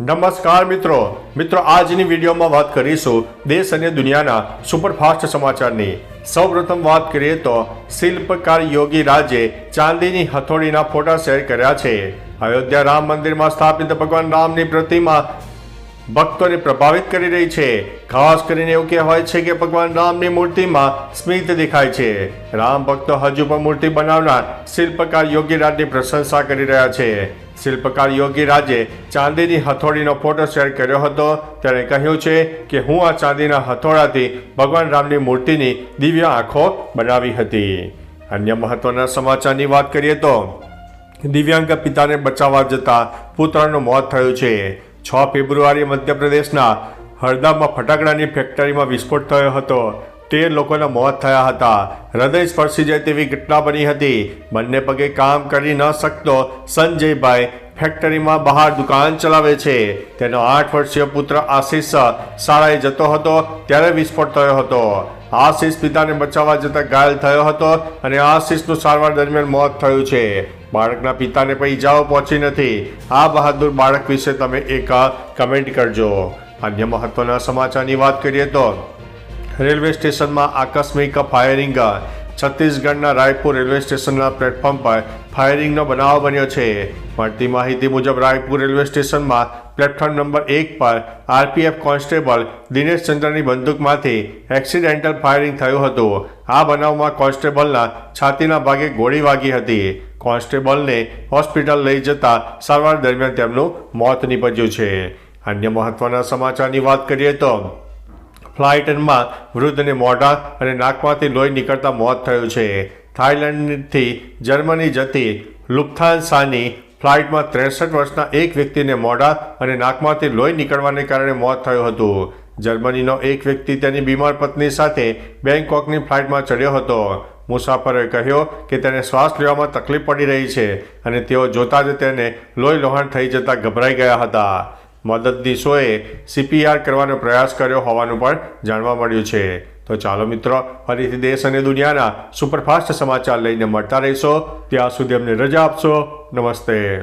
નમસ્કાર મિત્રો. મિત્રો, આજની વિડીયોમાં વાત કરીશું દેશ અને દુનિયાના સુપરફાસ્ટ સમાચારની. સૌપ્રથમ વાત કરીએ તો શિલ્પકાર યોગી રાજે ચાંદીની હથોડીના ફોટા શેર કર્યા છે. અયોધ્યા રામ મંદિરમાં સ્થાપિત ભગવાન રામની પ્રતિમા ભક્તોને પ્રભાવિત કરી રહી છે. ખાસ કરીને એવું કહેવાય છે કે ભગવાન રામની મૂર્તિમાં સ્મિત દેખાય છે. રામ ભક્તો હજુ પણ મૂર્તિ બનાવનાર શિલ્પકાર યોગી રાજની પ્રશંસા કરી રહ્યા છે. શિલ્પકાર યોગી રાજે ચાંદીની હથોડીનો ફોટો શેર કર્યો હતો. તેણે કહ્યું છે કે હું આ ચાંદીના હથોડાથી ભગવાન રામની મૂર્તિની દિવ્ય આંખો બનાવી હતી. અન્ય મહત્વના સમાચારની વાત કરીએ તો, દિવ્યાંગ પિતાને બચાવવા જતા પુત્રનું મોત થયું છે. છ ફેબ્રુઆરી મધ્યપ્રદેશના હરદામાં ફટાકડાની ફેક્ટરીમાં વિસ્ફોટ થયો હતો. તેર લોકોના મોત થયા હતા. હૃદય સ્પર્શી જાય તેવી ઘટના બની હતી. બંને પગે કામ કરી ન શકતો સંજયભાઈ ફેક્ટરીમાં બહાર દુકાન ચલાવે છે. તેનો આઠ વર્ષીય પુત્ર આશીષ શાળાએ જતો હતો, ત્યારે વિસ્ફોટ થયો હતો. આશીષ પિતાને બચાવવા જતા ઘાયલ થયો હતો અને આશીષનું સારવાર દરમિયાન મોત થયું છે. બાળકના પિતાને પણ ઈજાઓ પહોંચી નથી. આ બહાદુર બાળક વિશે તમે એક કમેન્ટ કરજો. અન્ય મહત્વના સમાચારની વાત કરીએ તો રેલવે સ્ટેશનમાં આકસ્મિક ફાયરિંગ. છત્તીસગઢના રાયપુર રેલવે સ્ટેશનના પ્લેટફોર્મ પર ફાયરિંગનો બનાવ બન્યો છે. મળતી માહિતી મુજબ, રાયપુર રેલવે સ્ટેશનમાં પ્લેટફોર્મ નંબર એક પર આરપીએફ કોન્સ્ટેબલ દિનેશ ચંદ્રની બંદૂકમાંથી એક્સિડેન્ટલ ફાયરિંગ થયું હતું. આ બનાવમાં કોન્સ્ટેબલના છાતીના ભાગે ગોળી વાગી હતી. કોન્સ્ટેબલને હોસ્પિટલ લઈ જતા સારવાર દરમિયાન તેમનું મોત નીપજ્યું છે. અન્ય મહત્વના સમાચારની વાત કરીએ તો ફ્લાઇટમાં વૃદ્ધને મોઢા અને નાકમાંથી લોહી નીકળતા મોત થયું છે. થાઇલેન્ડથી જર્મની જતી લુપ્થાન્સાની ફ્લાઇટમાં ત્રેસઠ વર્ષના એક વ્યક્તિને મોઢા અને નાકમાંથી લોહી નીકળવાને કારણે મોત થયું હતું. જર્મનીનો એક વ્યક્તિ તેની બીમાર પત્ની સાથે બેંકોકની ફ્લાઇટમાં ચડ્યો હતો. મુસાફરોએ કહ્યું કે તેને શ્વાસ લેવામાં તકલીફ પડી રહી છે અને તેઓ જોતા જ તેને લોહી લોહાણ થઈ જતા ગભરાઈ ગયા હતા. મદદનીશોએ સીપીઆર કરવાનો પ્રયાસ કર્યો હોવાનું પણ જાણવા મળ્યું છે. તો ચાલો મિત્રો, ફરીથી દેશ અને દુનિયાના સુપરફાસ્ટ સમાચાર લઈને મળતા રહીશો. ત્યાં સુધી અમને રજા આપશો. નમસ્તે.